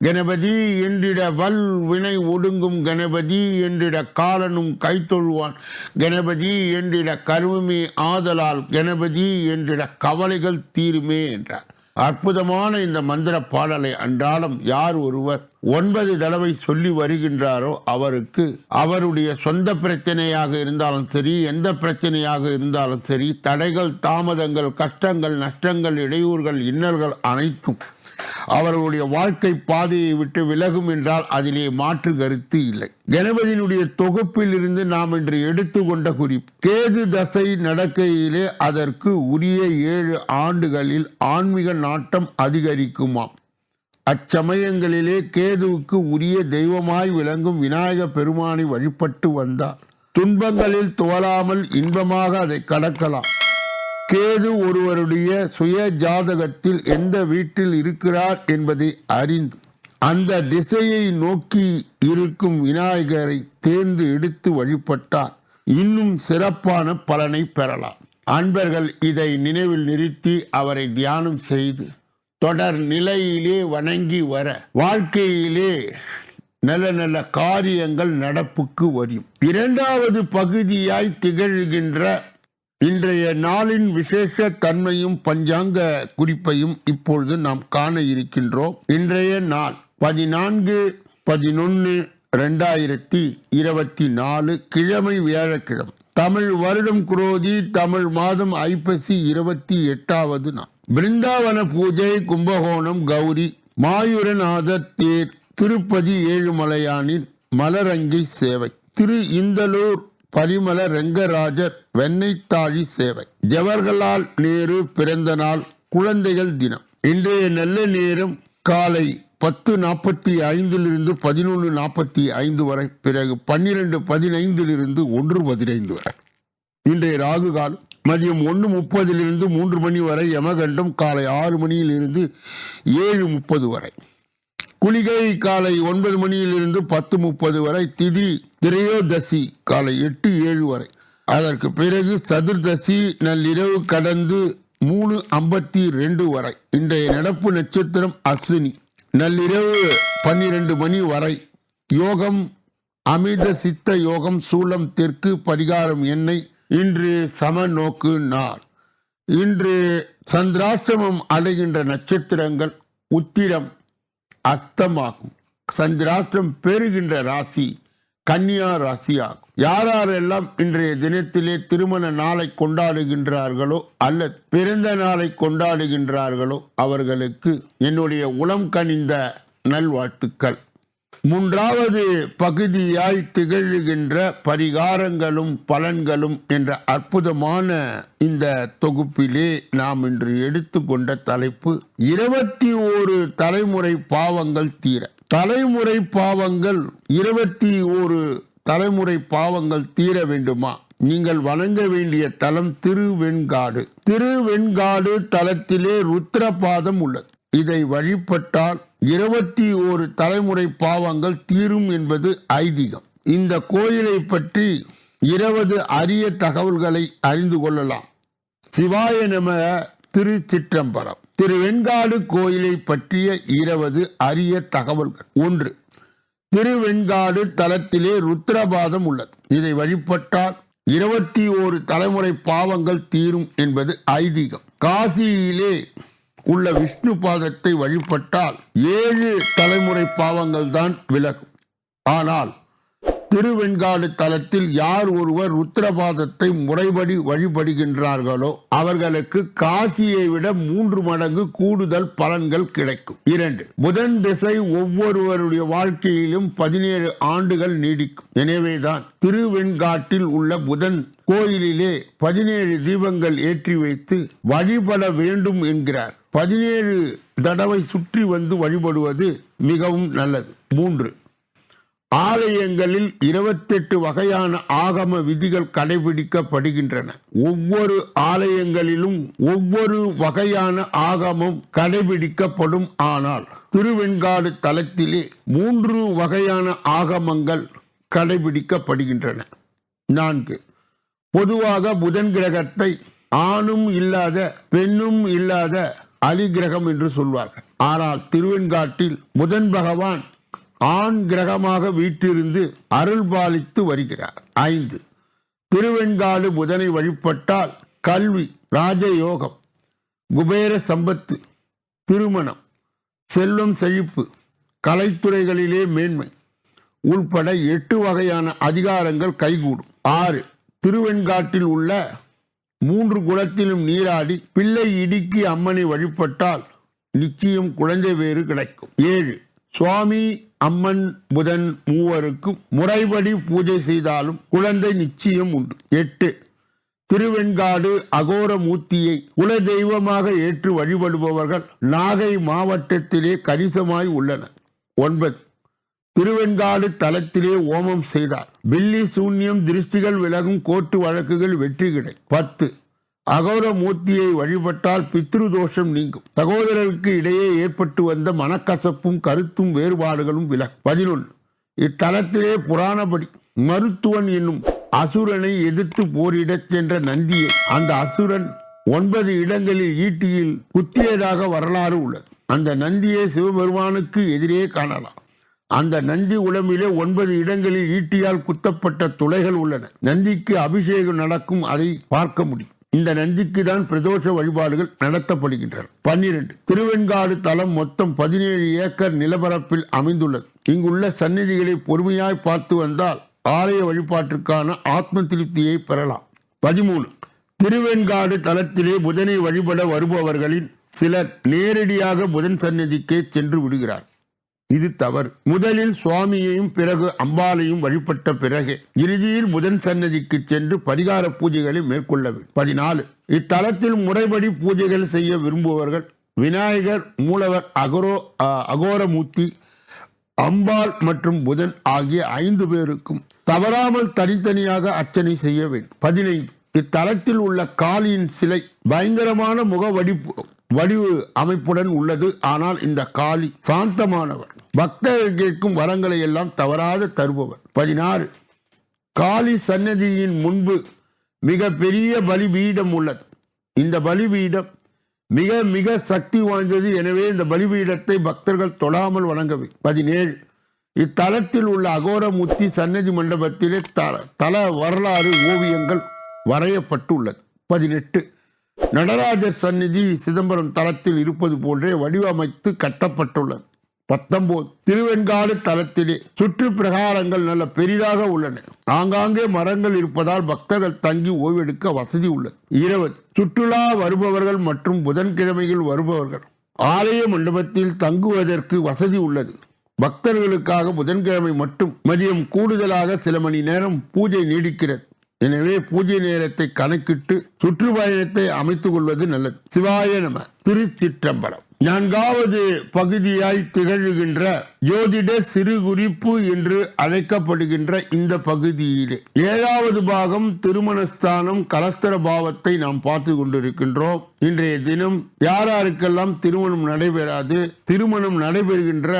கணபதி என்றிட வல் வினை ஒடுங்கும் கணபதி என்றிட காலனும் கைத்தொழுவான். கணபதி என்றிட கருமமே ஆதலால் கணபதி என்றிட கவலைகள் தீருமே என்றார். அற்புதமான இந்த மந்திர பாடலை அன்றாடம் யார் ஒருவர் ஒன்பது தடவை சொல்லி வருகின்றாரோ அவருக்கு அவருடைய சொந்த பிரச்சனையாக இருந்தாலும் சரி எந்த பிரச்சனையாக இருந்தாலும் சரி தடைகள் தாமதங்கள் கஷ்டங்கள் நஷ்டங்கள் இடையூறுகள் இன்னல்கள் அனைத்தும் அவர்களுடைய வாழ்க்கை பாதையை விட்டு விலகும் என்றால் அதிலே மாற்று கருத்து இல்லை. கணபதியினுடைய தொகுப்பில் இருந்து நாம் இன்று எடுத்துக்கொண்ட குறிப்பு கேது தசை நடக்கையிலே அதற்கு உரிய ஏழு ஆண்டுகளில் ஆன்மீக நாட்டம் அதிகரிக்குமாம். அச்சமயங்களிலே கேதுவுக்கு உரிய தெய்வமாய் விளங்கும் விநாயக பெருமானை வழிபட்டு வந்தார். துன்பங்களில் துவலாமல் இன்பமாக அதை கடக்கலாம். கேது ஒருவருடைய சுய ஜாதகத்தில் எந்த வீட்டில் இருக்கிறார் என்பதை அறிந்து அந்த திசையை நோக்கி இருக்கும் விநாயகரை தேர்ந்து எடுத்து வழிபட்டால் இன்னும் சிறப்பான பலனை பெறலாம். அன்பர்கள் இதை நினைவில் நிறுத்தி அவரை தியானம் செய்து தொடர் நிலையிலே வணங்கி வர வாழ்க்கையிலே நல்ல நல்ல காரியங்கள் நடப்புக்கு வரும். இரண்டாவது பகுதியாய் திகழ்கின்ற இன்றைய நாளின் விசேஷ தன்மையும் பஞ்சாங்க குறிப்பையும் இப்பொழுது நாம் காண இருக்கின்றோம். இன்றைய நாள் பதினான்கு பதினொன்று ரெண்டாயிரத்தி இருபத்தி நாலு கிழமை வியாழக்கிழமை. தமிழ் வருடம் குரோதி தமிழ் மாதம் ஐப்பசி இருபத்தி எட்டாவது நாள். பிருந்தாவன பூஜை கும்பகோணம் கௌரி மாயூரநாத தேர் திருப்பதி ஏழுமலையானின் மலரங்கை சேவை. திரு இந்தலூர் பரிமள ரெங்கராஜர் வெண்ணைத்தாழி சேவை. ஜவஹர்லால் நேரு பிறந்த நாள் குழந்தைகள் தினம். இன்றைய நல்ல நேரம் காலை பத்து நாற்பத்தி ஐந்திலிருந்து பதினொன்று நாற்பத்தி ஐந்து வரை பிறகு பன்னிரெண்டு பதினைந்திலிருந்து ஒன்று பதினைந்து வரை. இன்றைய ராகு காலம் மதியம் ஒன்று முப்பதிலிருந்து மூன்று மணி வரை யமகண்டம் காலை ஆறு மணியிலிருந்து ஏழு முப்பது வரை. குளிகை காலை ஒன்பது மணியிலிருந்து பத்து முப்பது வரை திதி திரையோதசி காலை எட்டு ஏழு வரை. அதற்கு பிறகு சதுர்தசி நள்ளிரவு கடந்து மூணு ஐம்பத்தி ரெண்டு வரை. இன்றைய நடப்பு நட்சத்திரம் அஸ்வினி. நள்ளிரவு பன்னிரண்டு மணி வரை. யோகம் அமிர்த சித்த யோகம் சூலம் தெற்கு பரிகாரம் எண்ணெய் இன்று சம நோக்கு நாள். இன்று சந்திராஷ்டமம் அடைகின்ற நட்சத்திரங்கள் உத்திரம் அஸ்தமாகும் சந்திராஷ்டிரம் பெறுகின்ற ராசி கன்னியா ராசி ஆகும் யாரெல்லாம் இன்றைய தினத்திலே திருமண நாளை கொண்டாடுகின்றார்களோ அல்லது பிறந்த நாளை கொண்டாடுகின்றார்களோ அவர்களுக்கு என்னுடைய உளம் கனிந்த நல்வாழ்த்துக்கள். மூன்றாவது பகுதியாய் திகழ்கின்ற பரிகாரங்களும் பலன்களும் என்ற அற்புதமான இந்த தொகுப்பிலே நாம் இன்று எடுத்துக்கொண்ட தலைப்பு இருபத்தி ஓரு தலைமுறை பாவங்கள் தீர. தலைமுறை பாவங்கள் இருபத்தி ஓரு தலைமுறை பாவங்கள் தீர வேண்டுமா? நீங்கள் வணங்க வேண்டிய தலம் திருவெண்காடு. திருவெண்காடு தலத்திலே ருத்ரபாதம் உள்ளது. இதை வழிபட்டால் இருபத்தி ஓரு தலைமுறை பாவங்கள் தீரும் என்பது ஐதீகம். இந்த கோயிலை பற்றி இருபது அரிய தகவல்களை அறிந்து கொள்ளலாம். சிவாய நம திருச்சிற்றம்பலம். திரு வெண்காடு கோயிலை பற்றிய இருபது அரிய தகவல்கள். ஒன்று திருவெண்காடு தலத்திலே ருத்ரபாதம் உள்ளது. இதை வழிபட்டால் இருபத்தி ஓரு தலைமுறை பாவங்கள் தீரும் என்பது ஐதீகம். காசியிலே உள்ள விஷ்ணு பாதத்தை வழிபட்டால் ஏழு தலைமுறை பாவங்கள் தான் விலகும். ஆனால் திருவெண்காடு தலத்தில் யார் ஒருவர் ருத்ரபாதத்தை முறைப்படி வழிபடுகின்றார்களோ அவர்களுக்கு காசியை விட மூன்று மடங்கு கூடுதல் பலன்கள் கிடைக்கும். இரண்டு புதன் திசை ஒவ்வொருவருடைய வாழ்க்கையிலும் பதினேழு ஆண்டுகள் நீடிக்கும். எனவேதான் திருவெண்காட்டில் உள்ள புதன் கோயிலிலே பதினேழு தீபங்கள் ஏற்றி வைத்து வழிபட வேண்டும் என்கிறார். பதினேழு தடவை சுற்றி வந்து வழிபடுவது மிகவும் நல்லது. மூன்று. ஆலயங்களில் இருபத்தெட்டு வகையான ஆகம விதிகள் கடைபிடிக்கப்படுகின்றன. ஒவ்வொரு ஆலயங்களிலும் ஒவ்வொரு வகையான ஆகமம் கடைபிடிக்கப்படும். ஆனால் திருவெண்காடு தலத்திலே மூன்று வகையான ஆகமங்கள் கடைபிடிக்கப்படுகின்றன. நான்கு. பொதுவாக புதன் கிரகத்தை ஆணும் இல்லாத பெண்ணும் இல்லாத அலிகிரகம் என்று சொல்வார்கள். ஆனால் திருவெண்காட்டில் புதன் பகவான் ஆண் கிரகமாக வீட்டிலிருந்து அருள் பாலித்து வருகிறார். ஐந்து திருவெண்காடு புதனை வழிபட்டால் கல்வி ராஜயோகம் குபேர சம்பத்து திருமணம் செல்வம் செழிப்பு கலைத்துறைகளிலே மேன்மை உள்பட எட்டு வகையான அதிகாரங்கள் கைகூடும். ஆறு திருவெண்காட்டில் உள்ள மூன்று குளத்திலும் நீராடி பிள்ளை இடுக்கி அம்மனை வழிபட்டால் நிச்சயம் குழந்தை வேறு கிடைக்கும். ஏழு சுவாமி அம்மன் புதன் மூவருக்கும் முறைப்படி பூஜை செய்தாலும் குழந்தை நிச்சயம் உண்டு. எட்டு திருவெண்காடு அகோரமூர்த்தியை குல தெய்வமாக ஏற்று வழிபடுபவர்கள் நாகை மாவட்டத்திலே கணிசமாய் உள்ளனர். ஒன்பது திருவெண்காடு தலத்திலே ஓமம் செய்தார். பில்லி சூன்யம் திருஷ்டிகள் விலகும் கோர்ட்டு வழக்குகள் வெற்றி கிடை. பத்து. அகோர மூர்த்தியை வழிபட்டால் பித்ரு தோஷம் நீங்கும். சகோதரருக்கு இடையே ஏற்பட்டு வந்த மனக்கசப்பும் கருத்தும் வேறுபாடுகளும் விலகும். பதினொன்று. இத்தலத்திலே புராணபடி மருத்துவன் என்னும் அசுரனை எதிர்த்து போரிடச் சென்ற நந்தியை அந்த அசுரன் ஒன்பது இடங்களில் ஈட்டியில் குத்தியதாக வரலாறு உள்ளது. அந்த நந்தியை சிவபெருமானுக்கு எதிரே காணலாம். அந்த நந்தி உடம்பிலே ஒன்பது இடங்களில் ஈட்டியால் குத்தப்பட்ட துளைகள் உள்ளன. நந்திக்கு அபிஷேகம் நடக்கும் அதை பார்க்க முடியும். இந்த நந்திக்கு தான் பிரதோஷ வழிபாடுகள் நடத்தப்படுகின்றன. பன்னிரண்டு. திருவெண்காடு தலம் மொத்தம் பதினேழு ஏக்கர் நிலப்பரப்பில் அமைந்துள்ளது. இங்குள்ள சந்நிதிகளை பொறுமையாய் பார்த்து வந்தால் ஆலய வழிபாட்டிற்கான ஆத்ம திருப்தியை பெறலாம். பதிமூணு. திருவெண்காடு தலத்திலே புதனை வழிபட வருபவர்களின் சிலர் நேரடியாக புதன் சந்நிதிக்கே சென்று விடுகிறார். இது தவறு. முதலில் சுவாமியையும் பிறகு அம்பாலையும் வழிபட்ட பிறகு இறுதியில் புதன் சன்னதிக்கு சென்று பரிகார பூஜைகளை மேற்கொள்ள வேண்டும் பதினாலு. இத்தலத்தில் முறைப்படி பூஜைகள் செய்ய விரும்புபவர்கள் விநாயகர் மூலவர் அகரோ அகோரமூர்த்தி அம்பாள் மற்றும் புதன் ஆகிய ஐந்து பேருக்கும் தவறாமல் தனித்தனியாக அர்ச்சனை செய்ய வேண்டும். பதினைந்து. இத்தலத்தில் உள்ள காளியின் சிலை பயங்கரமான முக வடிப்பு வடிவு அமைப்புடன் உள்ளது. ஆனால் இந்த காளி சாந்தமானவர். பக்தர்கள் கேட்கும் வரங்களை எல்லாம் தவறாத தருபவர். பதினாறு. காளி சன்னதியின் முன்பு மிக பெரிய பலிபீடம் உள்ளது. இந்த பலிபீடம் மிக மிக சக்தி வாய்ந்தது. எனவே இந்த பலிபீடத்தை பக்தர்கள் தொழாமல் வணங்கவே. பதினேழு. இத்தலத்தில் உள்ள அகோரமுத்தி சன்னதி மண்டபத்திலே தல தல வரலாறு ஓவியங்கள் வரையப்பட்டுள்ளது. பதினெட்டு. நடராஜர் சந்நிதி சிதம்பரம் தலத்தில் இருப்பது போன்றே வடிவமைத்து கட்டப்பட்டுள்ளது. பத்தொன்பது திருவெண்காடு தலத்திலே சுற்று பிரகாரங்கள் நல்ல பெரிதாக உள்ளன. ஆங்காங்கே மரங்கள் இருப்பதால் பக்தர்கள் தங்கி ஓய்வெடுக்க வசதி உள்ளது. இருபது சுற்றுலா வருபவர்கள் மற்றும் புதன்கிழமையில் வருபவர்கள் ஆலய மண்டபத்தில் தங்குவதற்கு வசதி உள்ளது. பக்தர்களுக்காக புதன்கிழமை மட்டும் மதியம் கூடுதலாக சில மணி நேரம் பூஜை நீடிக்கிறது. எனவே பூஜை நேரத்தை கணக்கிட்டு சுற்றுப்பயணத்தை அமைத்துக் கொள்வது நல்லது. சிவாய நம திருச்சிற்றம்பலம். நான்காவது பகுதியாய் திகழ்கின்ற ஜோதிட சிறு குறிப்பு என்று அழைக்கப்படுகின்ற இந்த பகுதியிலே ஏழாவது பாகம் திருமணஸ்தானம் கலஸ்தர பாவத்தை நாம் பார்த்து கொண்டிருக்கின்றோம். இன்றைய தினம் யார் யாருக்கெல்லாம் திருமணம் நடைபெறாது திருமணம் நடைபெறுகின்ற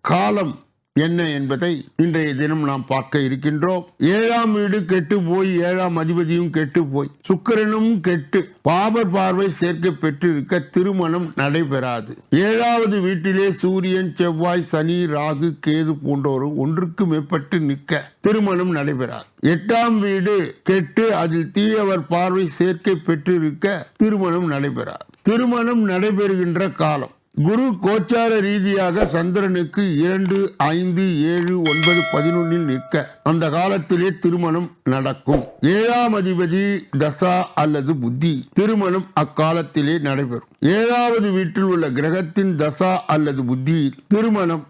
காலம் என்ன என்பதை இன்றைய தினம் நாம் பார்க்க இருக்கின்றோம். ஏழாம் வீடு கெட்டு போய் ஏழாம் அதிபதியும் கெட்டு போய் சுக்கிரனும் கெட்டு பாபர் பார்வை சேர்க்க பெற்றிருக்க திருமணம் நடைபெறாது. ஏழாவது வீட்டிலே சூரியன் செவ்வாய் சனி ராகு கேது போன்றோரும் ஒன்றுக்கு மேற்பட்டு நிற்க திருமணம் நடைபெறாது. எட்டாம் வீடு கெட்டு அதில் தீயவர் பார்வை சேர்க்கை பெற்றிருக்க திருமணம் நடைபெறாது. திருமணம் நடைபெறுகின்ற காலம். குரு கோச்சார ரீதியாக சந்திரனுக்கு இரண்டு ஐந்து ஏழு ஒன்பது பதினொன்னில் நிற்க அந்த காலத்திலே திருமணம் நடக்கும். ஏழாம் அதிபதி தசா அல்லது புத்தி திருமணம் அக்காலத்திலே நடைபெறும். ஏழாவது வீட்டில் உள்ள கிரகத்தின் தசா அல்லது புத்தியில் திருமணம்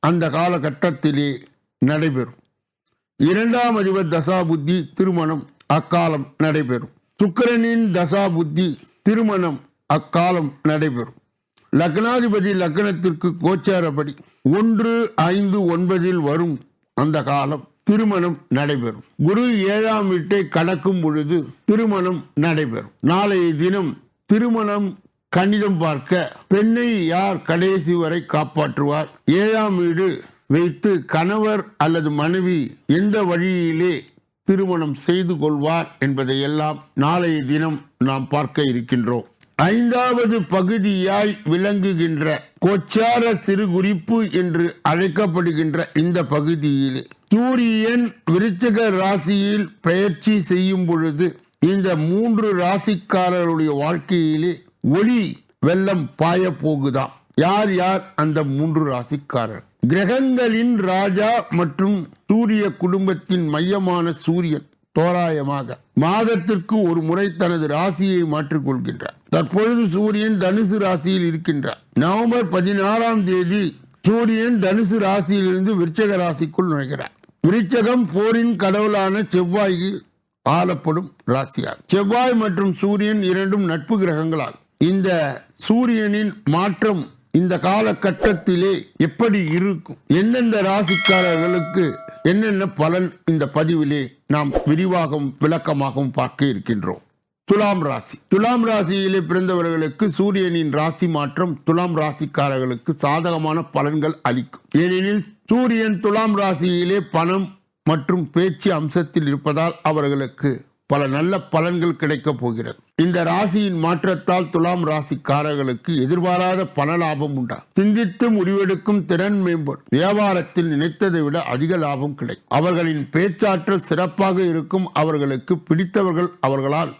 அந்த காலகட்டத்திலே நடைபெறும். இரண்டாம் அதிபர் தசா புத்தி திருமணம் அக்காலம் நடைபெறும். சுக்கரனின் தசா புத்தி திருமணம் அக்காலம் நடைபெறும். லக்னாதிபதி லக்னத்திற்கு கோச்சாரப்படி ஒன்று ஐந்து ஒன்பதில் வரும் அந்த காலம் திருமணம் நடைபெறும். குரு ஏழாம் வீட்டை கடக்கும் பொழுது திருமணம் நடைபெறும். நாளைய தினம் திருமணம் கணிதம் பார்க்க பெண்ணை யார் கடைசி வரை காப்பாற்றுவார்? ஏழாம் வீடு வைத்து கணவர் அல்லது மனைவி எந்த வழியிலே திருமணம் செய்து கொள்வார் என்பதையெல்லாம் நாளைய தினம் நாம் பார்க்க இருக்கின்றோம். ஐந்தாவது பகுதியாய் விளங்குகின்ற கோச்சார சிறு குறிப்பு என்று அழைக்கப்படுகின்ற இந்த பகுதியிலே. சூரியன் விருச்சக ராசியில் பயிற்சி செய்யும் பொழுது இந்த மூன்று ராசிக்காரருடைய வாழ்க்கையிலே ஒளி வெள்ளம் பாய போகுதாம். யார் யார் அந்த மூன்று ராசிக்காரர்? கிரகங்களின் ராஜா மற்றும் சூரிய குடும்பத்தின் மையமான சூரியன். தோராயமாக மாதத்திற்கு ஒரு முறை தனது ராசியை மாற்றிக்கொள்கின்றார். தற்பொழுது சூரியன் தனுசு ராசியில் இருக்கின்றார். நவம்பர் பதினாறாம் தேதி சூரியன் தனுசு ராசியிலிருந்து விருச்சக ராசிக்குள் நுழைகிறார். விருச்சகம் போரின் கடவுளான செவ்வாயில் ஆளப்படும் ராசியாகும். செவ்வாய் மற்றும் சூரியன் இரண்டும் நட்பு கிரகங்களாகும். இந்த சூரியனின் மாற்றம் இந்த காலகட்டத்திலே எப்படி இருக்கும்? எந்தெந்த ராசிக்காரர்களுக்கு என்னென்ன பலன் இந்த பதிவிலே நாம் விரிவாகவும் விளக்கமாகவும் பார்க்க இருக்கின்றோம்? துலாம் ராசி. துலாம் ராசியிலே பிறந்தவர்களுக்கு சூரியனின் ராசி மாற்றம் துலாம் ராசிக்காரர்களுக்கு சாதகமான பலன்கள் அளிக்கும். ஏனெனில் சூரியன் துலாம் ராசியிலே பணம் மற்றும் பேச்சு அம்சத்தில் இருப்பதால் அவர்களுக்கு பல நல்ல பலன்கள் கிடைக்கப் போகிறது. இந்த ராசியின் மாற்றத்தால் துலாம் ராசிக்காரர்களுக்கு எதிர்பாராத பண லாபம் உண்டா? சிந்தித்து முடிவெடுக்கும் திறன் மேம்படும். வியாபாரத்தில் நினைத்ததை விட அதிக லாபம் கிடைக்கும். அவர்களின் பேச்சாற்றல் சிறப்பாக இருக்கும். அவர்களுக்கு பிடித்தவர்கள் அவர்களால்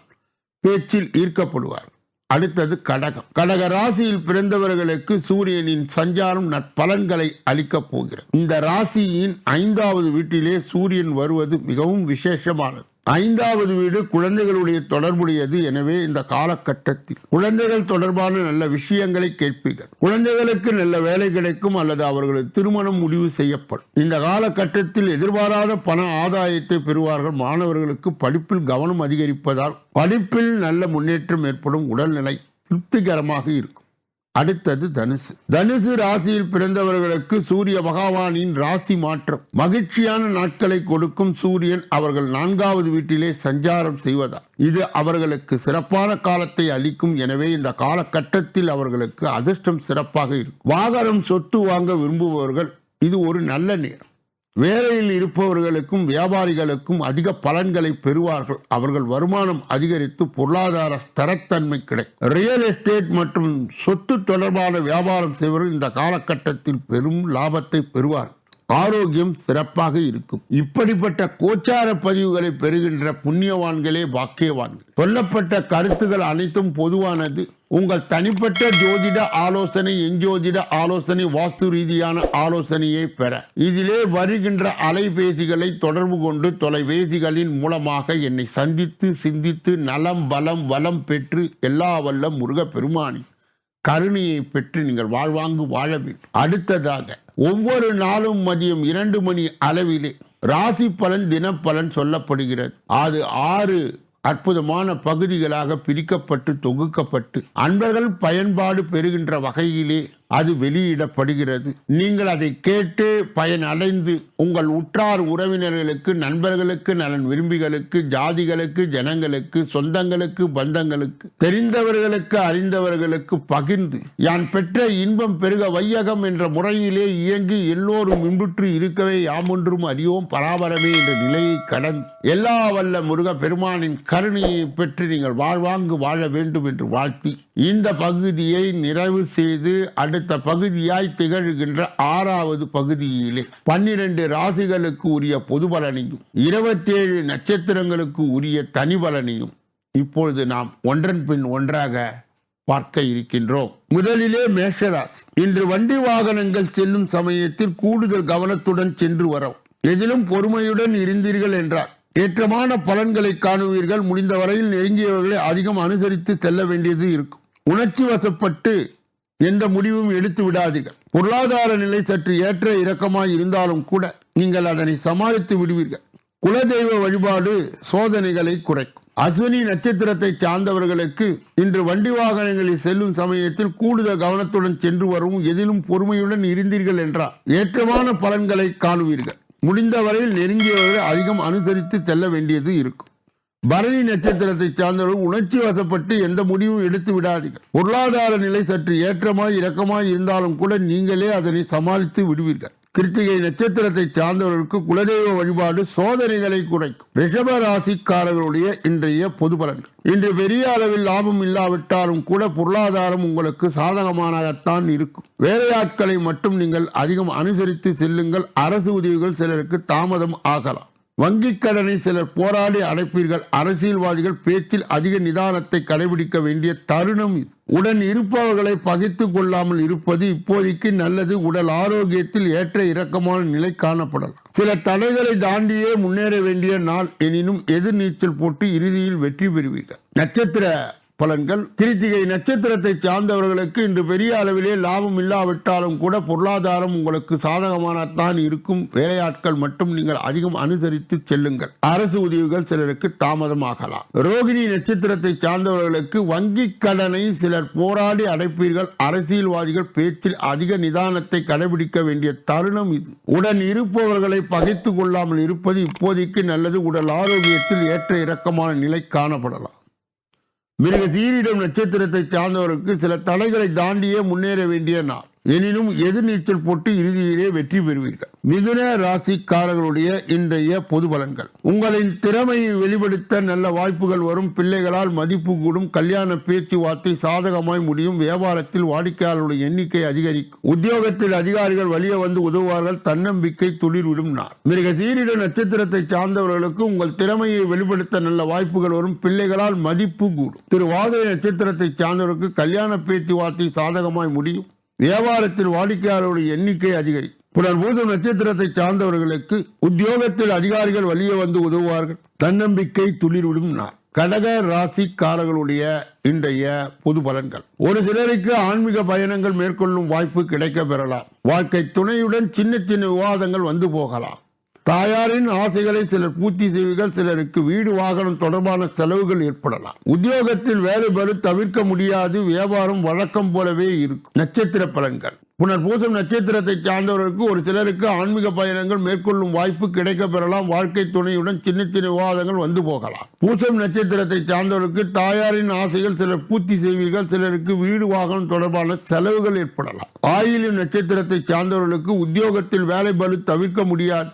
பேச்சில் ஈர்க்கப்படுவார். அடுத்தது கடகம். கடக ராசியில் பிறந்தவர்களுக்கு சூரியனின் சஞ்சாரம் நற்பலன்களை அளிக்கப் போகிறது. இந்த ராசியின் ஐந்தாவது வீட்டிலே சூரியன் வருவது மிகவும் விசேஷமானது. ஐந்தாவது வீடு குழந்தைகளுடைய தொடர்புடையது. எனவே இந்த காலகட்டத்தில் குழந்தைகள் தொடர்பான நல்ல விஷயங்களை கேட்பீர்கள். குழந்தைகளுக்கு நல்ல வேலை கிடைக்கும் அல்லது அவர்களது திருமணம் முடிவு செய்யப்படும். இந்த காலகட்டத்தில் எதிர்பாராத பண ஆதாயத்தை பெறுவார்கள். மாணவர்களுக்கு படிப்பில் கவனம் அதிகரிப்பதால் படிப்பில் நல்ல முன்னேற்றம் ஏற்படும் உடல்நிலை திருப்திகரமாக இருக்கும். அடுத்தது தனுசு. தனுசு ராசியில் பிறந்தவர்களுக்கு சூரிய பகவானின் ராசி மாற்றம். மகிழ்ச்சியான நாட்களை கொடுக்கும் சூரியன் அவர்கள் நான்காவது வீட்டிலே சஞ்சாரம் செய்வதால். இது அவர்களுக்கு சிறப்பான காலத்தை அளிக்கும். எனவே இந்த காலகட்டத்தில் அவர்களுக்கு அதிர்ஷ்டம் சிறப்பாக இருக்கும். வாகனம் சொத்து வாங்க விரும்புபவர்கள் இது ஒரு நல்ல நேரம். வேலையில் இருப்பவர்களுக்கும் வியாபாரிகளுக்கும் அதிக பலன்களை பெறுவார்கள். அவர்கள் வருமானம் அதிகரித்து பொருளாதார ஸ்திரத்தன்மை கிடைக்கும். ரியல் எஸ்டேட் மற்றும் சொத்து தொடர்பான வியாபாரம் செய்வர்கள் இந்த காலகட்டத்தில் பெரும் லாபத்தை பெறுவார்கள். ஆரோக்கியம் சிறப்பாக இருக்கும். இப்படிப்பட்ட கோச்சார பதிவுகளை பெறுகின்ற புண்ணியவான்களே வாக்கியவான்கள் சொல்லப்பட்ட கருத்துகள் அனைத்தும் பொதுவானது. உங்கள் தனிப்பட்ட ஜோதிட ஆலோசனை எஞ்சோதிட ஆலோசனை வாஸ்து ரீதியான ஆலோசனையை பெற. இதிலே வருகின்ற அலைபேசிகளை தொடர்பு கொண்டு தொலைபேசிகளின் மூலமாக என்னை சந்தித்து சிந்தித்து நலம் பலம் வளம் பெற்று எல்லா வல்ல முருக பெருமானி கருணையை பெற்று நீங்கள் வாழ்வாங்கு வாழ வேண்டும். அடுத்ததாக ஒவ்வொரு நாளும் மதியம் இரண்டு மணி அளவிலே ராசி பலன் தினப்பலன் சொல்லப்படுகிறது. அது ஆறு அற்புதமான பகுதிகளாக பிரிக்கப்பட்டு தொகுக்கப்பட்டு அன்பர்கள் பயன்பாடு பெறுகின்ற வகையிலே அது வெளியிடப்படுகிறது. நீங்கள் அதை கேட்டு பயன் அடைந்து உங்கள் உற்றார் உறவினர்களுக்கு நண்பர்களுக்கு நலன் விரும்பிகளுக்கு ஜாதிகளுக்கு ஜனங்களுக்கு சொந்தங்களுக்கு பந்தங்களுக்கு தெரிந்தவர்களுக்கு அறிந்தவர்களுக்கு பகிர்ந்து யான் பெற்ற இன்பம் பெருக வையகம் என்ற முறையிலே இயங்கி எல்லோரும் இன்புற்று இருக்கவே யாமொன்றும் அறியோம் பராபரமே என்ற நிலையை கடந்து எல்லா வல்ல முருக பெருமானின் கருணையை பெற்று நீங்கள் வாழ்வாங்கு வாழ வேண்டும் என்று வாழ்த்தி இந்த பகுதியை நிறைவு செய்து அடுத்த அடுத்த பகுதியாய் திகழ்கின்ற ஆறாவது பகுதியிலே பன்னிரண்டு ராசிகளுக்கு உரிய பொது பலனையும் இருபத்தேழு நட்சத்திரங்களுக்கு உரிய தனி பலனையும் இப்பொழுது நாம் ஒன்றன் பின் ஒன்றாக பார்க்க இருக்கின்றோம். முதலிலே மேஷராசி. இன்று வண்டி வாகனங்கள் செல்லும் சமயத்தில் கூடுதல் கவனத்துடன் சென்று வரவும் எதிலும் பொறுமையுடன் இருந்தீர்கள் என்றார் ஏற்றமான பலன்களை காணுவீர்கள். முடிந்த வரையில் நெருங்கியவர்களை அதிகம் அனுசரித்து செல்ல வேண்டியது இருக்கும். உணர்ச்சி வசப்பட்டு எந்த முடிவும் எடுத்து விடாதீர்கள். பொருளாதார நிலை சற்று ஏற்ற இறக்கமாய் இருந்தாலும் கூட நீங்கள் அதனை சமாளித்து விடுவீர்கள். குலதெய்வ வழிபாடு சோதனைகளை குறைக்கும். அஸ்வினி நட்சத்திரத்தை சார்ந்தவர்களுக்கு இன்று வண்டி வாகனங்களில் செல்லும் சமயத்தில் கூடுதல் கவனத்துடன் சென்று வரவும் எதிலும் பொறுமையுடன் இருந்தீர்கள் என்றால் ஏற்றமான பலன்களை காணுவீர்கள். முடிந்தவரையில் நெருங்கியவர்களை அதிகம் அனுசரித்து செல்ல வேண்டியது இருக்கும். பரணி நட்சத்திரத்தை சார்ந்தவர்கள் உணர்ச்சி வசப்பட்டு எந்த முடிவும் எடுத்து விடாதீர்கள். பொருளாதார நிலை சற்று ஏற்றமாய் இறக்கமாய் இருந்தாலும் கூட நீங்களே அதனை சமாளித்து விடுவீர்கள். கிருத்திகை நட்சத்திரத்தை சார்ந்தவர்களுக்கு குலதெய்வ வழிபாடு சோதனைகளை குறைக்கும். ரிஷப ராசிக்காரர்களுடைய இன்றைய பொது பலன்கள். இன்று பெரிய அளவில் லாபம் இல்லாவிட்டாலும் கூட பொருளாதாரம் உங்களுக்கு சாதகமானதான் இருக்கும். வேலையாட்களை மட்டும் நீங்கள் அதிகம் அனுசரித்து செல்லுங்கள். அரசு உதவிகள் சிலருக்கு தாமதம் ஆகலாம். வங்கிக் கடனை சிலர் போராடி அடைப்பீர்கள். அரசியல்வாதிகள் பேச்சில் அதிக நிதானத்தை கடைபிடிக்க வேண்டிய தருணம் இது. உடன் இருப்பவர்களை பகைத்து கொள்ளாமல் இருப்பது இப்போதைக்கு நல்லது. உடல் ஆரோக்கியத்தில் ஏற்ற இறக்கமான நிலை காணப்படலாம். சில தடைகளை தாண்டியே முன்னேற வேண்டிய நாள். எனினும் எதிர்நீச்சல் போட்டு இறுதியில் வெற்றி பெறுவீர்கள். நட்சத்திர பலன்கள். கிருத்திகை நட்சத்திரத்தை சார்ந்தவர்களுக்கு இன்று பெரிய அளவிலே லாபம் இல்லாவிட்டாலும் கூட பொருளாதாரம் உங்களுக்கு சாதகமானத்தான் இருக்கும். வேலையாட்கள் மட்டும் நீங்கள் அதிகம் அனுசரித்து செல்லுங்கள். அரசு உதவிகள் சிலருக்கு தாமதமாகலாம். ரோகிணி நட்சத்திரத்தை சார்ந்தவர்களுக்கு வங்கி கடனை சிலர் போராடி அடைப்பீர்கள். அரசியல்வாதிகள் பேச்சில் அதிக நிதானத்தை கடைபிடிக்க வேண்டிய தருணம் இது. உடன் இருப்பவர்களை பகைத்து கொள்ளாமல் இருப்பது இப்போதைக்கு நல்லது. உடல் ஆரோக்கியத்தில் ஏற்ற இறக்கமான நிலை காணப்படலாம். மிருக சீரிடம் நட்சத்திரத்தை சார்ந்தவருக்கு சில தடைகளை தாண்டியே முன்னேற வேண்டிய நாள். எனினும் எதிர்நீச்சல் போட்டு இறுதியிலே வெற்றி பெறுவீர்கள். மிதுன ராசிக்காரர்களுடைய இன்றைய பொது பலன்கள். உங்களின் திறமையை வெளிப்படுத்த நல்ல வாய்ப்புகள் வரும். பிள்ளைகளால் மதிப்பு கூடும். கல்யாண பேச்சுவார்த்தை சாதகமாய் முடியும். வியாபாரத்தில் வாடிக்கையாளருடைய எண்ணிக்கை அதிகரிக்கும். உத்தியோகத்தில் அதிகாரிகள் வழியே வந்து உதவுவார்கள். தன்னம்பிக்கை துளிர்விடும் நாள். மிருக சீரிட நட்சத்திரத்தை சார்ந்தவர்களுக்கு உங்கள் திறமையை வெளிப்படுத்த நல்ல வாய்ப்புகள் வரும். பிள்ளைகளால் மதிப்பு கூடும். திரு வாதிரை நட்சத்திரத்தை சார்ந்தவருக்கு கல்யாண பேச்சுவார்த்தை சாதகமாய் முடியும். வியாபாரத்தில் வாடிக்கையாளருடைய எண்ணிக்கை அதிகரிக்கும் புனர்பூதம் நட்சத்திரத்தை சார்ந்தவர்களுக்கு உத்தியோகத்தில் அதிகாரிகள் வழியே வந்து உதவுவார்கள். தன்னம்பிக்கை துளிர்விடும் நாள். கடக ராசிக்காரர்களுடைய இன்றைய பொது பலன்கள். ஒரு சிலருக்கு ஆன்மீக பயணங்கள் மேற்கொள்ளும் வாய்ப்பு கிடைக்க பெறலாம் வாழ்க்கை துணையுடன் சின்ன சின்ன விவாதங்கள் வந்து போகலாம். தாயாரின் ஆசைகளை சிலர் பூர்த்தி செய்வீர்கள் சிலருக்கு வீடு வாகனம் தொடர்பான செலவுகள் ஏற்படலாம். உத்தியோகத்தில் வேலை பலு தவிர்க்க முடியாது வியாபாரம் வழக்கம் போலவே இருக்கும். நட்சத்திர பலன்கள். புனர் பூசம் நட்சத்திரத்தை சார்ந்தவர்களுக்கு ஒரு சிலருக்கு ஆன்மீக பயணங்கள் மேற்கொள்ளும் வாய்ப்பு கிடைக்க பெறலாம் வாழ்க்கை துணையுடன் சின்ன சின்ன விவாதங்கள் வந்து போகலாம். பூசம் நட்சத்திரத்தை சார்ந்தவர்களுக்கு தாயாரின் ஆசைகள் சிலர் பூர்த்தி செய்வீர்கள் சிலருக்கு வீடு வாகனம் தொடர்பான செலவுகள் ஏற்படலாம். ஆயிலும் நட்சத்திரத்தை சார்ந்தவர்களுக்கு உத்தியோகத்தில் வேலை பலு தவிர்க்க முடியாது.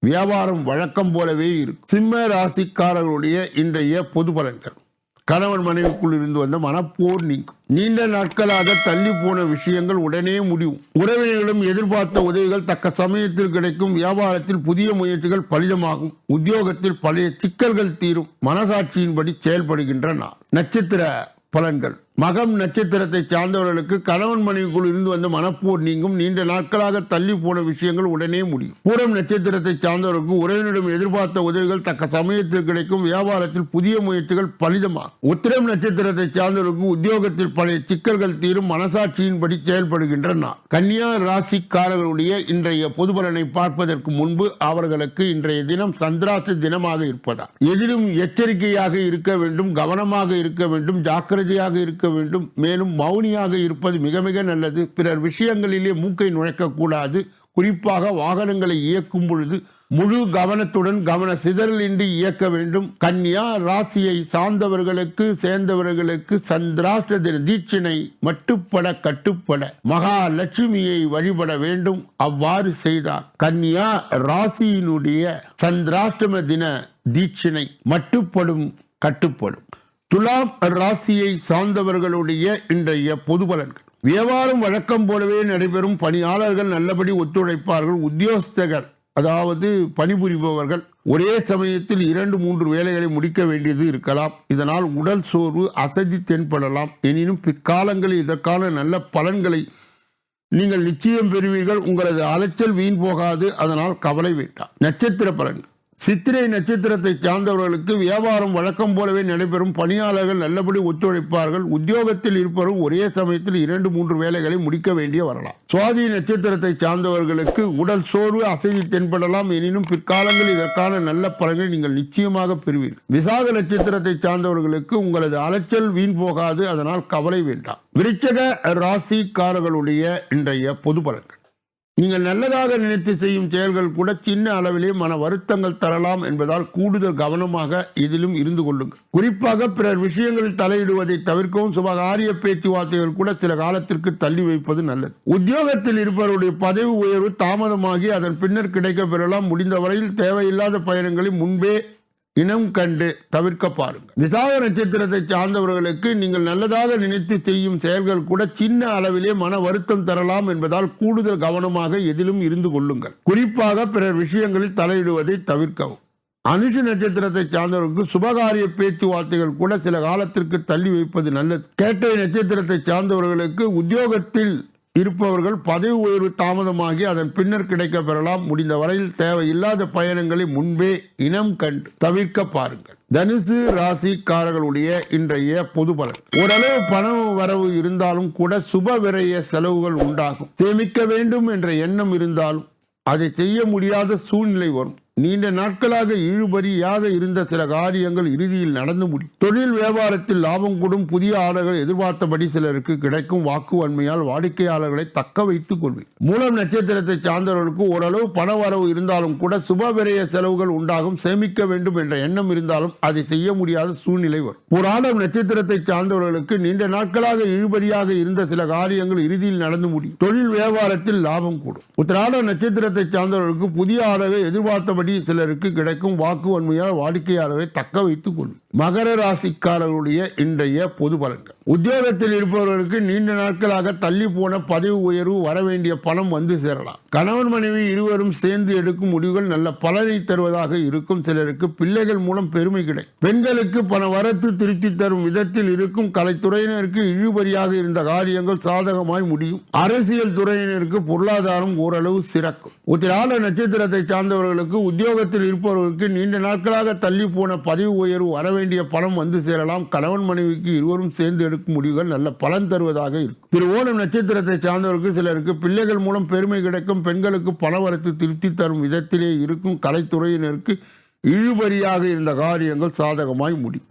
வியாபாரம் வழக்கம் போலவே இருக்கும். சிம்ம ராசிக்காரர்களுடைய இன்றைய பொது பலன்கள். கணவன் மனைவிக்குள் இருந்து வந்த மனப்போர் நீங்கும். நீண்ட நாட்களாக தள்ளி போன விஷயங்கள் உடனே முடியும். உறவினர்களும் எதிர்பார்த்த உதவிகள் தக்க சமயத்தில் கிடைக்கும். வியாபாரத்தில் புதிய முயற்சிகள் பலிதமாகும். உத்தியோகத்தில் பழைய சிக்கல்கள் தீரும். மனசாட்சியின்படி செயல்படுகின்ற நாள் நட்சத்திர பலன்கள். மகம் நட்சத்திரத்தை சார்ந்தவர்களுக்கு கணவன் மனைவிக்குள் இருந்து வந்த மனப்போர் நீங்கும் நீண்ட நாட்களாக தள்ளி போன விஷயங்கள் உடனே முடியும். பூரம் நட்சத்திரத்தை சார்ந்தவர்களுக்கு உறவினரிடம் எதிர்பார்த்த உதவிகள் தக்க சமயத்தில் கிடைக்கும் வியாபாரத்தில் புதிய முயற்சிகள் பலிதமாகும். உத்திரம் நட்சத்திரத்தை சார்ந்தவர்களுக்கு உத்தியோகத்தில் பழைய சிக்கல்கள் தீரும் மனசாட்சியின்படி செயல்படுகின்ற நாள். கன்னியா ராசிக்காரர்களுடைய இன்றைய பொதுபலனை பார்ப்பதற்கு முன்பு அவர்களுக்கு இன்றைய தினம் சந்திராஷ்ட தினமாக இருப்பதால். எதிலும் எச்சரிக்கையாக இருக்க வேண்டும் கவனமாக இருக்க வேண்டும் ஜாக்கிரதையாக இருக்க வேண்டும். மேலும் மௌனியாக இருப்பது மிக மிக நல்லது. பிறர் விஷயங்களிலே மூக்கை நுழைக்கக்கூடாது. குறிப்பாக வாகனங்களை இயக்கும் பொழுது முழு கவனத்துடன் கவன சிதறலின்றி இயக்க வேண்டும். கன்னியா ராசியை சார்ந்தவர்களுக்கு சேர்ந்தவர்களுக்கு சந்திராஷ்ட தின தீட்சணை மட்டுப்பட கட்டுப்பட மகாலட்சுமியை வழிபட வேண்டும். அவ்வாறு செய்தார். கன்னியா ராசியினுடைய சந்திராஷ்டம தின தீட்சினை மட்டுப்படும் கட்டுப்படும். துலாம் ராசியை சார்ந்தவர்களுடைய இன்றைய பொது பலன்கள். வியாபாரம் வழக்கம் போலவே நடைபெறும் பணியாளர்கள் நல்லபடி ஒத்துழைப்பார்கள். உத்தியோகஸ்தர்கள் அதாவது பணிபுரிபவர்கள் ஒரே சமயத்தில் இரண்டு மூன்று வேலைகளை முடிக்க வேண்டியது இருக்கலாம். இதனால் உடல் சோர்வு அசதி தென்படலாம். எனினும் பிற்காலங்களில் இதற்கான நல்ல பலன்களை நீங்கள் நிச்சயம் பெறுவீர்கள். உங்களது அலைச்சல் வீண் போகாது. அதனால் கவலை வேண்டாம். நட்சத்திர பலன்கள். சித்திரை நட்சத்திரத்தை சார்ந்தவர்களுக்கு வியாபாரம் வழக்கம் போலவே நடைபெறும் பணியாளர்கள் நல்லபடி ஒத்துழைப்பார்கள். உத்தியோகத்தில் இருப்பவரும் ஒரே சமயத்தில் இரண்டு மூன்று வேலைகளை முடிக்க வேண்டிய வரலாம். சுவாதி நட்சத்திரத்தை சார்ந்தவர்களுக்கு உடல் சோர்வு அசதி தென்படலாம். எனினும் பிற்காலங்களில் இதற்கான நல்ல பலன்களை நீங்கள் நிச்சயமாக பெறுவீர்கள். விசாக நட்சத்திரத்தை சார்ந்தவர்களுக்கு உங்களது அலைச்சல் வீண் போகாது. அதனால் கவலை வேண்டாம். விருச்சக ராசிக்காரர்களுடைய இன்றைய பொது பலன்கள். நீங்கள் நல்லதாக நினைத்து செய்யும் செயல்கள் கூட சின்ன அளவிலே மன வருத்தங்கள் தரலாம் என்பதால் கூடுதல் கவனமாக இதிலும் இருந்து கொள்ளுங்கள். குறிப்பாக பிறர் விஷயங்களில் தலையிடுவதை தவிர்க்கவும் சுபகாரிய பேச்சுவார்த்தைகள் கூட சில காலத்திற்கு தள்ளி வைப்பது நல்லது. உத்தியோகத்தில் இருப்பவருடைய பதவி உயர்வு தாமதமாகி அதன் பின்னர் கிடைக்க பெறலாம் முடிந்த வரையில் தேவையில்லாத பயணங்களை முன்பே இனம் கண்டு தவிர்க்க பாருங்கள். விசாக நட்சத்திரத்தை சார்ந்தவர்களுக்கு நீங்கள் நல்லதாக நினைத்து செய்யும் செயல்கள் கூட சின்ன அளவிலே மன வருத்தம் தரலாம் என்பதால் கூடுதல் கவனமாக எதிலும் இருந்து கொள்ளுங்கள். குறிப்பாக பிறர் விஷயங்களில் தலையிடுவதை தவிர்க்கவும். அனுஷ நட்சத்திரத்தை சார்ந்தவர்களுக்கு சுபகாரிய பேச்சுவார்த்தைகள் கூட சில காலத்திற்கு தள்ளி வைப்பது நல்லது. கேட்டை நட்சத்திரத்தை சார்ந்தவர்களுக்கு உத்தியோகத்தில் இருப்பவர்கள் பதவி உயர்வு தாமதமாகி அதன் பின்னர் கிடைக்க பெறலாம் முடிந்த வரையில் தேவையில்லாத பயணங்களை முன்பே இனம் கண்டு தவிர்க்க பாருங்கள். தனுசு ராசிக்காரர்களுடைய இன்றைய பொது பலன். ஓரளவு பணம் வரவு இருந்தாலும் கூட சுப விரைய செலவுகள் உண்டாகும். சேமிக்க வேண்டும் என்ற எண்ணம் இருந்தாலும் அதை செய்ய முடியாத சூழ்நிலை வரும். நீண்ட நாட்களாக இழுபறியாக இருந்த சில காரியங்கள் இறுதியில் நடந்து முடியும் தொழில் வியாபாரத்தில் லாபம் கூடும் புதிய ஆர்டர்கள் எதிர்பார்த்தபடி சிலருக்கு கிடைக்கும் வாக்கு வன்மையால் வாடிக்கையாளர்களை தக்க வைத்துக் கொள்வேன். மூலம் நட்சத்திரத்தை சார்ந்தவர்களுக்கு ஓரளவு பண வரவு இருந்தாலும் கூட சுப விரைய செலவுகள் உண்டாகும் சேமிக்க வேண்டும் என்ற எண்ணம் இருந்தாலும் அதை செய்ய முடியாத சூழ்நிலை வரும். புராணம் நட்சத்திரத்தை சார்ந்தவர்களுக்கு நீண்ட நாட்களாக இழுபறியாக இருந்த சில காரியங்கள் இறுதியில் நடந்து முடியும் தொழில் வியாபாரத்தில் லாபம் கூடும். உத்திராட நட்சத்திரத்தை சார்ந்தவர்களுக்கு புதிய ஆர்டர்கள் எதிர்பார்த்தபடி சிலருக்கு கிடைக்கும் வாக்கு வன்மையால் வாடிக்கையாளரை தக்க வைத்துக் கொள்ளும் மகர ராசிக்காரர்களுடைய இன்றைய பொது பலன்கள். உத்தியோகத்தில் இருப்பவர்களுக்கு நீண்ட நாட்களாக தள்ளி போன பதவி உயர்வு வர வேண்டிய பணம் வந்து சேரலாம். கணவன் மனைவி இருவரும் சேர்ந்து எடுக்கும் முடிவுகள் நல்ல பலனை தருவதாக இருக்கும். சிலருக்கு பிள்ளைகள் மூலம் பெருமை கிடைக்கும். பெண்களுக்கு பண வரத்து திருத்தி தரும் விதத்தில் இருக்கும். கலைத்துறையினருக்கு இழுபறியாக இருந்த காரியங்கள் சாதகமாய் முடியும். அரசியல் துறையினருக்கு பொருளாதாரம் ஓரளவு சிறக்கும். உத்திராட நட்சத்திரத்தை சார்ந்தவர்களுக்கு உத்தியோகத்தில் இருப்பவர்களுக்கு நீண்ட நாட்களாக தள்ளி போன பதவி உயர்வு வர வேண்டிய பணம் வந்து சேரலாம். கணவன் மனைவிக்கு இருவரும் சேர்ந்து எடுக்கும் முடிவுகள் நல்ல பலன் தருவதாக இருக்கும். திருவோணம் நட்சத்திரத்தை சார்ந்தவருக்கு சிலருக்கு பிள்ளைகள் மூலம் பெருமை கிடைக்கும். பெண்களுக்கு பணவரத்து திருப்தி தரும் விதத்திலே இருக்கும் கலைத்துறையினருக்கு இழுபறியாக இருந்த காரியங்கள் சாதகமாய் முடியும்.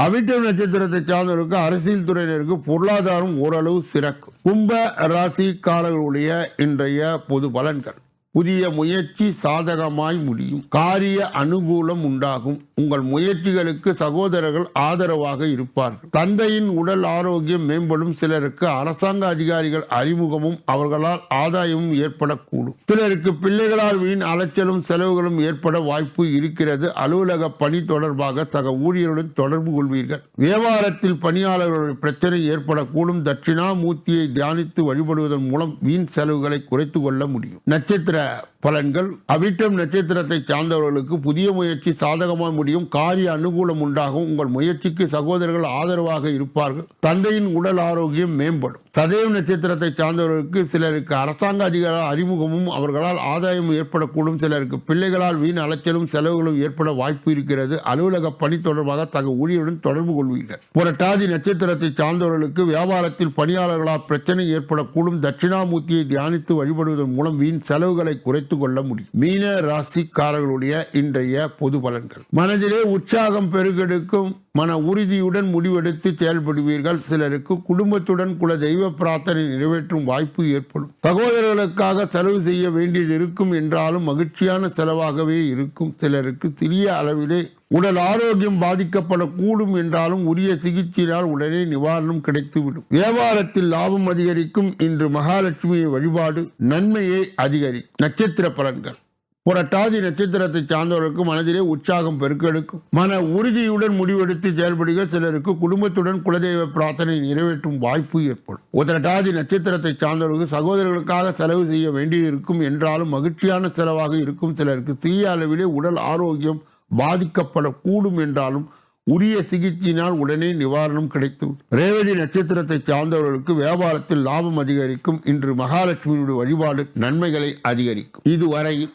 அவிட்டம் நட்சத்திரத்தை சார்ந்தவருக்கு அரசியல் துறையினருக்கு பொருளாதாரம் ஓரளவு சிறக்கும். கும்ப ராசிக்காரர்களுடைய இன்றைய பொது பலன்கள். புதிய முயற்சி சாதகமாய் முடியும். காரிய அனுகூலம் உண்டாகும். உங்கள் முயற்சிகளுக்கு சகோதரர்கள் ஆதரவாக இருப்பார்கள். தந்தையின் உடல் ஆரோக்கியம் மேம்படும் சிலருக்கு அரசாங்க அதிகாரிகள் அறிமுகமும் அவர்களால் ஆதாயமும் ஏற்படக்கூடும். சிலருக்கு பிள்ளைகளால் வீண் அலைச்சலும் செலவுகளும் ஏற்பட வாய்ப்பு இருக்கிறது. அலுவலக பணி தொடர்பாக சக ஊழியருடன் தொடர்பு கொள்வீர்கள். வியாபாரத்தில் பணியாளர்களுடைய பிரச்சனை ஏற்படக்கூடும். தட்சிணாமூர்த்தியை தியானித்து வழிபடுவதன் மூலம் வீண் செலவுகளை குறைத்து கொள்ள முடியும். நட்சத்திர பலன்கள். அவிட்டம் நட்சத்திரத்தை சார்ந்தவர்களுக்கு புதிய முயற்சி சாதகமாக முடியும். காரிய அனுகூலம் உண்டாகும். உங்கள் முயற்சிக்கு சகோதரர்கள் ஆதரவாக இருப்பார்கள். தந்தையின் உடல் ஆரோக்கியம் மேம்படும். சதயம் நட்சத்திரத்தை சார்ந்தவர்களுக்கு சிலருக்கு அரசாங்க அதிகார அறிமுகமும் அவர்களால் ஆதாயம் ஏற்படக்கூடும். சிலருக்கு பிள்ளைகளால் வீண் அலைச்சலும் செலவுகளும் ஏற்பட வாய்ப்பு இருக்கிறது. அலுவலக பணி தொடர்பாக தக ஊழியருடன் தொடர்பு கொள்வீர்கள். புரட்டாதி நட்சத்திரத்தை சார்ந்தவர்களுக்கு வியாபாரத்தில் பணியாளர்களால் பிரச்சனை ஏற்படக்கூடும். தட்சிணாமூர்த்தியை தியானித்து வழிபடுவதன் மூலம் வீண் செலவுகளை குறை கொள்ள முடியும். மீன ராசிக்காரர்களுடைய இன்றைய பொது பலன்கள். மனதிலே உற்சாகம் பெருகெடுக்கும் மன உறுதியுடன் முடிவெடுத்து செயல்படுவீர்கள். சிலருக்கு குடும்பத்துடன் குல தெய்வ பிரார்த்தனை நிறைவேற்றும் வாய்ப்பு ஏற்படும். சகோதரர்களுக்காக செலவு செய்ய வேண்டியது இருக்கும் என்றாலும் மகிழ்ச்சியான செலவாகவே இருக்கும். சிலருக்கு சிறிய அளவிலே உடல் ஆரோக்கியம் பாதிக்கப்படக்கூடும் என்றாலும் உரிய சிகிச்சையினால் உடனே நிவாரணம் கிடைத்துவிடும். வியாபாரத்தில் லாபம் அதிகரிக்கும். இன்று மகாலட்சுமியை வழிபாடு நன்மையை அதிகரிக்கும். நட்சத்திர பலன்கள். புரட்டாதி நட்சத்திரத்தை சார்ந்தவர்களுக்கு மனதிலே உற்சாகம் பெருக்கெடுக்கும். மன உறுதியுடன் முடிவெடுத்து செயல்படுக. சிலருக்கு குடும்பத்துடன் குலதெய்வ பிரார்த்தனை நிறைவேற்றும் வாய்ப்பு ஏற்படும். உதரட்டாதி நட்சத்திரத்தை சார்ந்தவர்களுக்கு சகோதரர்களுக்காக செலவு செய்ய வேண்டியிருக்கும். என்றாலும் மகிழ்ச்சியான செலவாக இருக்கும் சிலருக்கு சிறிய அளவிலே உடல் ஆரோக்கியம் பாதிக்கப்படக்கூடும் என்றாலும் உரிய சிகிச்சையினால் உடனே நிவாரணம் கிடைத்தும் ரேவதி நட்சத்திரத்தை சார்ந்தவர்களுக்கு வியாபாரத்தில் லாபம் அதிகரிக்கும். இன்று மகாலட்சுமியுடைய வழிபாடு நன்மைகளை அதிகரிக்கும். இதுவரையில்